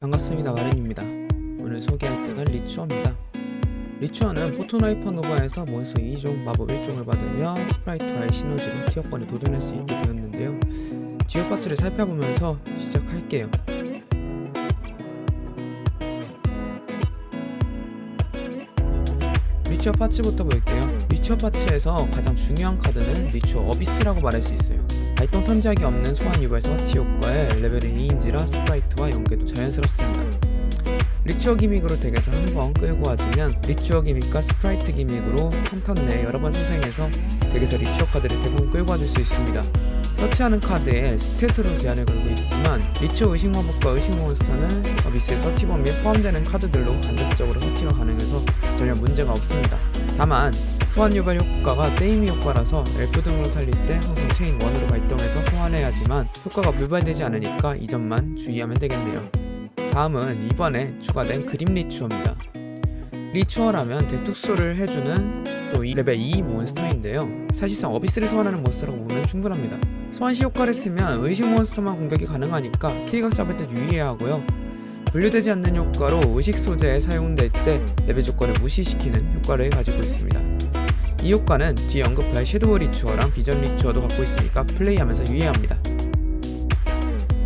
반갑습니다 마린입니다. 오늘 소개할 덱은 리추어입니다. 리추어는 포토나이퍼 노바에서 몬스터 2종 마법 1종을 받으며 스프라이트와의 시너지로 티어권에 도전할 수 있게 되었는데요. 지오 파츠를 살펴보면서 시작할게요. 리추어 파츠부터 볼게요. 리추어 파츠에서 가장 중요한 카드는 리추어 어비스라고 말할 수 있어요 발동 턴작이 없는 소환 유발 서치 효과에 레벨이 2인지라 스프라이트와 연계도 자연스럽습니다. 리추어 기믹으로 덱에서 한 번 끌고 와주면 리추어 기믹과 스프라이트 기믹으로 한 턴 내에 여러 번 소생해서 덱에서 리추어 카드를 대부분 끌고 와줄 수 있습니다. 서치하는 카드에 스탯으로 제한을 걸고 있지만 리추어 의식 마법과 의식 몬스터는 어비스의 서치 범위에 포함되는 카드들로 간접적으로 서치가 가능해서 전혀 문제가 없습니다. 다만 소환 유발 효과가 게임이 효과라서 엘프 등으로 살릴 때 항상 체인 1으로 발동해서 소환해야 하지만 효과가 불발되지 않으니까 이 점만 주의하면 되겠네요. 다음은 이번에 추가된 그림 리추어입니다. 리추어라면 대특수를 해주는 또이 레벨 2 몬스터인데요. 사실상 어비스를 소환하는 몬스터라고 보면 충분합니다. 소환 시 효과를 쓰면 의식 몬스터만 공격이 가능하니까 킬각 잡을 때 유의해야 하고요. 분류되지 않는 효과로 의식 소재에 사용될 때 레벨 조건을 무시시키는 효과를 가지고 있습니다. 이 효과는 뒤에 언급할 섀도우 리추어랑 비전 리추어도 갖고 있으니까 플레이하면서 유의해야 합니다.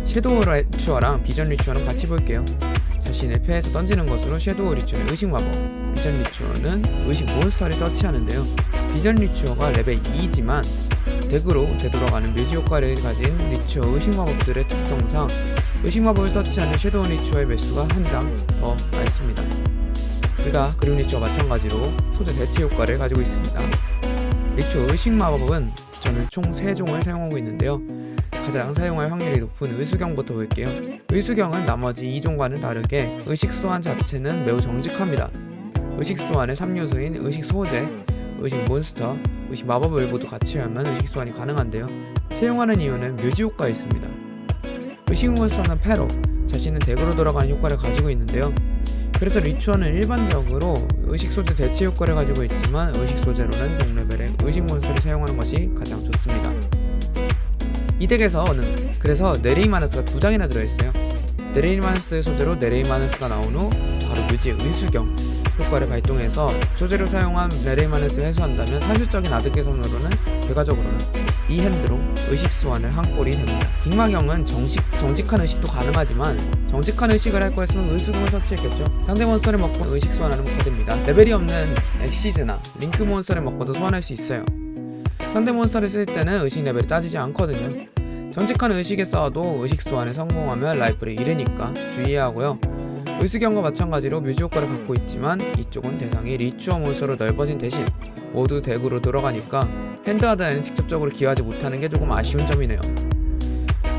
섀도우 리추어랑 비전 리추어는 같이 볼게요. 자신의 패에서 던지는 것으로 섀도우 리추어는 의식 마법, 비전 리추어는 의식 몬스터를 서치하는데요. 비전 리추어가 레벨 2지만 덱으로 되돌아가는 묘지 효과를 가진 리추어 의식 마법들의 특성상 의식 마법을 서치하는 섀도우 리추어의 매수가 한 장 더 많습니다. 둘 다 그림 리추어 마찬가지로 소재 대체 효과를 가지고 있습니다. 리추어 의식 마법은 저는 총 3종을 사용하고 있는데요. 가장 사용할 확률이 높은 의수경부터 볼게요. 의수경은 나머지 2종과는 다르게 의식 소환 자체는 매우 정직합니다. 의식 소환의 3요소인 의식 소재, 의식 몬스터, 의식 마법을 모두 같이 하면 의식 소환이 가능한데요. 채용하는 이유는 묘지 효과가 있습니다. 의식 몬스터는 패로 자신은 덱으로 돌아가는 효과를 가지고 있는데요. 그래서 리추어는 일반적으로 의식 소재 대체 효과를 가지고 있지만 의식 소재로는 동레벨의 의식 몬스터를 사용하는 것이 가장 좋습니다. 이 덱에서는 그래서 네레이마너스가 두 장이나 들어있어요. 네레이마너스 소재로 네레이마너스가 나온 후 바로 묘지의 의수경 효과를 발동해서 소재로 사용한 네레이마너스를 해소한다면 사실적인 아드 계산으로는 결과적으로는 이 핸드로 의식 소환을 한 꼴이 됩니다. 빅마경은 정식, 정직한 의식도 가능하지만 정직한 의식을 할 거였으면 의수경을 설치했겠죠. 상대 몬스터를 먹고 의식 소환하는 카드입니다. 레벨이 없는 엑시즈나 링크 몬스터를 먹고도 소환할 수 있어요. 상대 몬스터를 쓸 때는 의식 레벨을 따지지 않거든요. 정직한 의식에 싸워도 의식 소환에 성공하면 라이프를 잃으니까 주의해야 하고요. 의수경과 마찬가지로 뮤지 효과를 갖고 있지만 이쪽은 대상이 리추어 몬스터로 넓어진 대신 모두 덱으로 들어가니까 핸드하드에는 직접적으로 기여하지 못하는 게 조금 아쉬운 점이네요.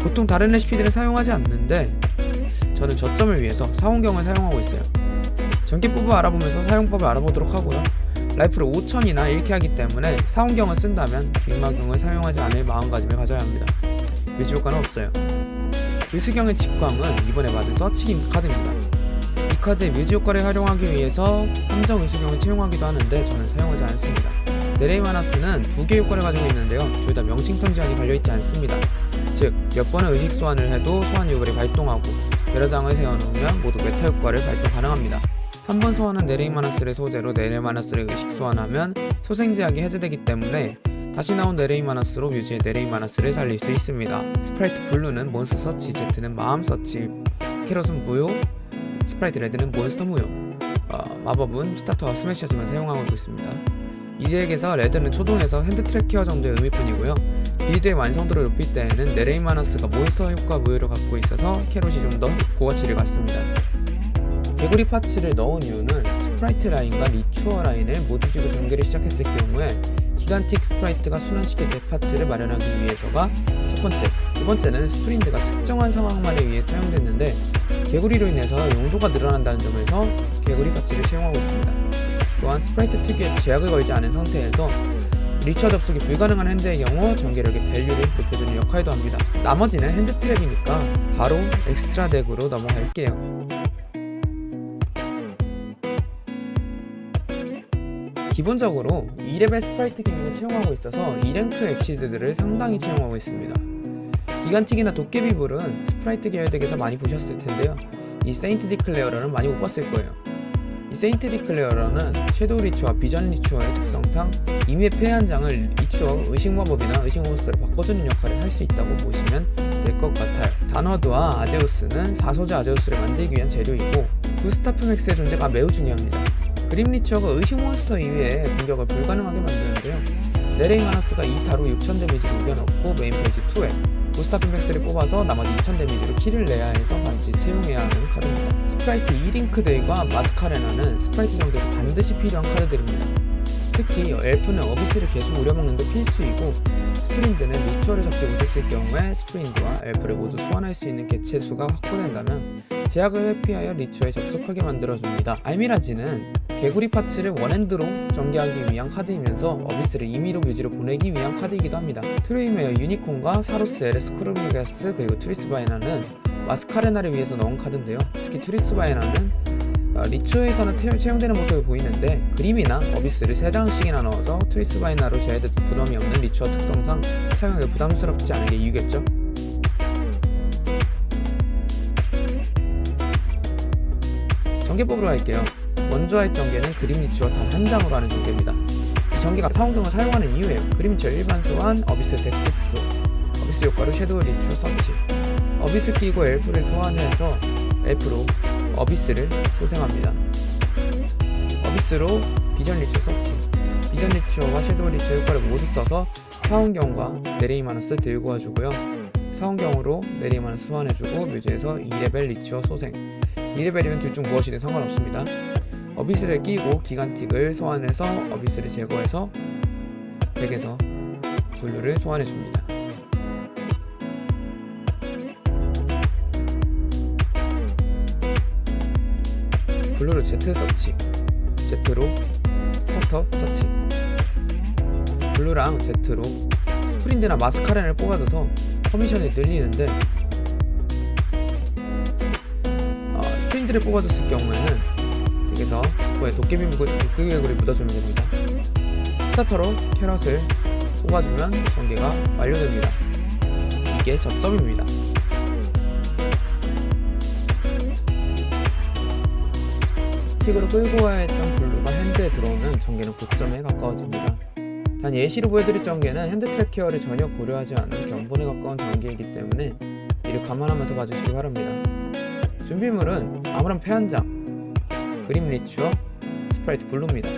보통 다른 레시피들을 사용하지 않는데 저는 저점을 위해서 사원경을 사용하고 있어요. 전기법을 알아보면서 사용법을 알아보도록 하고요. 라이프를 5천이나 잃게 하기 때문에 사원경을 쓴다면 빅마경을 사용하지 않을 마음가짐을 가져야 합니다. 뮤지 효과는 없어요. 의수경의 직광은 이번에 받은 서치 카드입니다. 이 카드의 뮤지 효과를 활용하기 위해서 함정 의수경을 채용하기도 하는데 저는 사용하지 않습니다. 네레이마나스는 두 개의 효과를 가지고 있는데요. 둘 다 명칭편 제한이 달려있지 않습니다. 즉, 몇 번의 의식 소환을 해도 소환 유발이 발동하고 여러 장을 세워놓으면 모두 메타 효과를 발동 가능합니다. 한 번 소환한 네레이마나스를 소재로 네레이마나스를 의식 소환하면 소생제약이 해제되기 때문에 다시 나온 네레이마나스로 뮤지의 네레이마나스를 살릴 수 있습니다. 스프라이트 블루는 몬스터 서치, 제트는 마음 서치, 캐럿은 무효, 스프라이트 레드는 몬스터 무효, 어, 마법은 스타터와 스매셔즈만 사용하고 있습니다. 이 덱에서 레드는 초동에서 핸드 트랙 케어 정도의 의미뿐이고요. 빌드의 완성도를 높일 때에는 네레이마너스가 몬스터 효과 무효를 갖고 있어서 캐롯이 좀 더 고가치를 갖습니다. 개구리 파츠를 넣은 이유는 스프라이트 라인과 리추어 라인을 모두 쥐고 경기를 시작했을 경우에 기간틱 스프라이트가 순환시킬 덱 파츠를 마련하기 위해서가 첫 번째, 두 번째는 스프린트가 특정한 상황만에 의해 사용됐는데 개구리로 인해서 용도가 늘어난다는 점에서 개구리 파츠를 채용하고 있습니다. 또한 스프라이트 특유의 제약을 걸지 않은 상태에서 리처 접속이 불가능한 핸드의 경우 전개력의 밸류를 높여주는 역할도 합니다. 나머지는 핸드 트랩이니까 바로 엑스트라 덱으로 넘어갈게요. 기본적으로 2레벨 스프라이트 기믹을 채용하고 있어서 2랭크 엑시즈들을 상당히 채용하고 있습니다. 기간틱이나 도깨비불은 스프라이트 계열 덱에서 많이 보셨을 텐데요. 이 세인트 디클레어러는 많이 못 봤을 거예요. 이 세인트 디클레어러는 섀도우 리추와 비전 리추어의 특성상 이미의 패한 장을 리추어 의식 마법이나 의식 몬스터로 바꿔주는 역할을 할 수 있다고 보시면 될 것 같아요. 다너드와 아제우스는 사소자 아제우스를 만들기 위한 재료이고 구스타프 맥스의 존재가 매우 중요합니다. 그림 리추어가 의식 몬스터 이외에 공격을 불가능하게 만드는데요. 네레이마너스가 2타로 6000 데미지를 우겨넣고 메인 페이지 2에 구스타프 맥스를 뽑아서 나머지 2000 데미지로 킬을 내야 해서 반드시 채용해야 하는 카드입니다. 스프라이트 2링크데이와 마스카레나는 스프라이트 전개에서 반드시 필요한 카드들입니다. 특히 엘프는 어비스를 계속 우려먹는 데 필수이고 스프린드는 리추얼을 잡지 못했을 경우에 스프린드와 엘프를 모두 소환할 수 있는 개체 수가 확보된다면 제약을 회피하여 리추어에 접속하게 만들어줍니다. 알미라지는 개구리 파츠를 원핸드로 전개하기 위한 카드이면서 어비스를 임의로 묘지로 보내기 위한 카드이기도 합니다. 트레이메어 유니콘과 사로스 에레스 크루비가스 그리고 트리스바이나는 마스카레나를 위해서 넣은 카드인데요. 특히 트리스바이나는 어, 리추어에서는 태- 채용되는 모습을 보이는데 그림이나 어비스를 3장씩이나 넣어서 트리스바이나로 제외돼도 부담이 없는 리추어 특성상 사용하기 부담스럽지 않은 게 이유겠죠? 전개법으로 갈게요. 먼저 할 전개는 그림 리추어 단한 장으로 하는 전개입니다. 이 전개가 사용등을 사용하는 이유예요. 그림 리추어 일반 소환, 어비스 덱 특수, 어비스 효과로 섀도우 리추어 서치, 어비스 끼고 엘프를 소환해서 엘프로 어비스를 소생합니다. 어비스로 비전 리추어 서치, 비전 리추어와 섀도우 리추어 효과를 모두 써서 사원경과 네레이마너스 들고 와주고요. 사원경으로 네레이마너스 소환해주고 묘지에서 2레벨 리추어 소생 2레벨이면 둘 중 무엇이든 상관없습니다. 어비스를 끼고 기간틱을 소환해서 어비스를 제거해서 덱에서 블루를 소환해줍니다. 블루로 Z 서치 Z로 스타터 서치 블루랑 Z로 스프린트나 마스카렌을 뽑아줘서 커미션을 늘리는데 어, 스프린트를 뽑아줬을 경우에는 덱에서 그에 도깨비 무 도깨비 개구리 묻어주면 됩니다. 스타터로 캐럿을 뽑아주면 전개가 완료됩니다. 이게 저점입니다. 틱으로 끌고 와야 했던 블루가 핸드에 들어오면 전개는 고점에 가까워집니다. 단 예시로 보여드릴 전개는 핸드 트랙 케어를 전혀 고려하지 않은 견본에 가까운 전개이기 때문에 이를 감안하면서 봐주시기 바랍니다. 준비물은 아무런 패한 장, 그림 리추어, 스프라이트 블루입니다.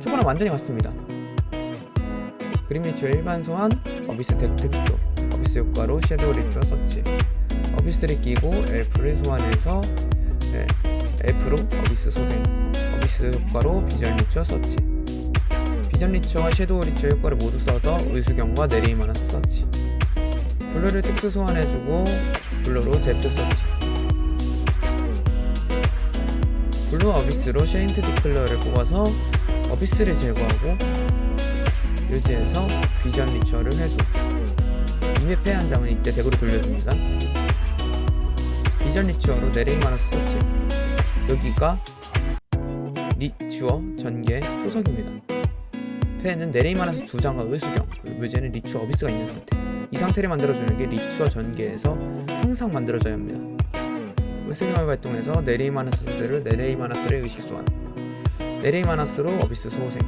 초반은 완전히 같습니다. 그림 리추어 일반 소환, 어비스 덱 특수, 어비스 효과로 섀도우 리추어 서치, 어비스를 끼고 엘프를 소환해서 네, 엘프로 어비스 소생, 어비스 효과로 비전 리추어 서치, 비전 리추어와 섀도우 리추어 효과를 모두 써서 의수경과 네레이마너스 서치, 블루를 특수 소환해주고 블루로 Z 서치, 블루 어비스로 쉐인트 디클러를 뽑아서 어비스를 제거하고 묘지에서 비전 리추어를 회수. 이메 패한 장은 이때 덱으로 돌려줍니다. 비전 리추어로 네레이마너스 서치. 여기가 리추어 전개 초석입니다. 패는 네레이마너스 두 장과 의수경 그리고 묘지에는 리추어 어비스가 있는 상태. 이 상태를 만들어주는 게 리추어 전개에서 항상 만들어져야 합니다 의수경을 발동해서 네레이마너스 소재를 네레이마너스를 의식 소환. 네레이마너스로 어비스 소생.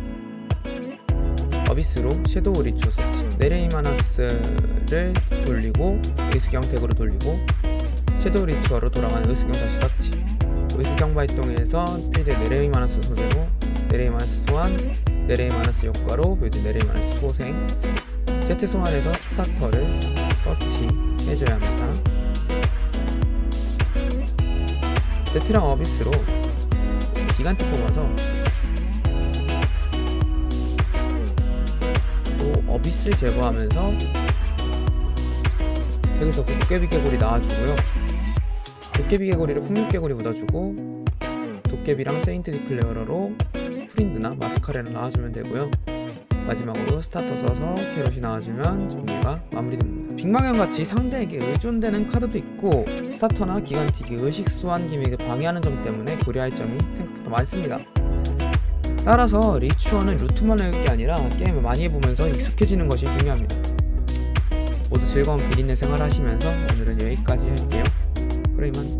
어비스로 섀도우 리추어 서치. 네레이마너스를 돌리고 의수경 덱으로 돌리고 섀도우 리추어로 돌아가는 의수경 다시 서치. 의수경 발동해서 필드 네레이마너스 소재로 네레이마너스 소환 네레이마너스 효과로 묘지 네레이마너스 소생. Z 소환해서 스타터를 서치 해줘야 합니다 Z랑 어비스로 기간틱 뽑아서 또 어비스를 제거하면서 여기서 도깨비 개구리 나와주고요. 도깨비 개구리를 풍력 개구리 묻어주고 도깨비랑 세인트 디클레어러로 스프린드나 마스카레를 나와주면 되고요. 마지막으로 스타터 써서 캐럿이 나와주면 정리가 마무리됩니다 빅망형 같이 상대에게 의존되는 카드도 있고 스타터나 기간틱이 의식 소환 기믹을 방해하는 점 때문에 고려할 점이 생각보다 많습니다 따라서 리추어는 루트만 외울 게 아니라 게임을 많이 해보면서 익숙해지는 것이 중요합니다. 모두 즐거운 비린내 생활 하시면서 오늘은 여기까지 할게요. 그럼 이만.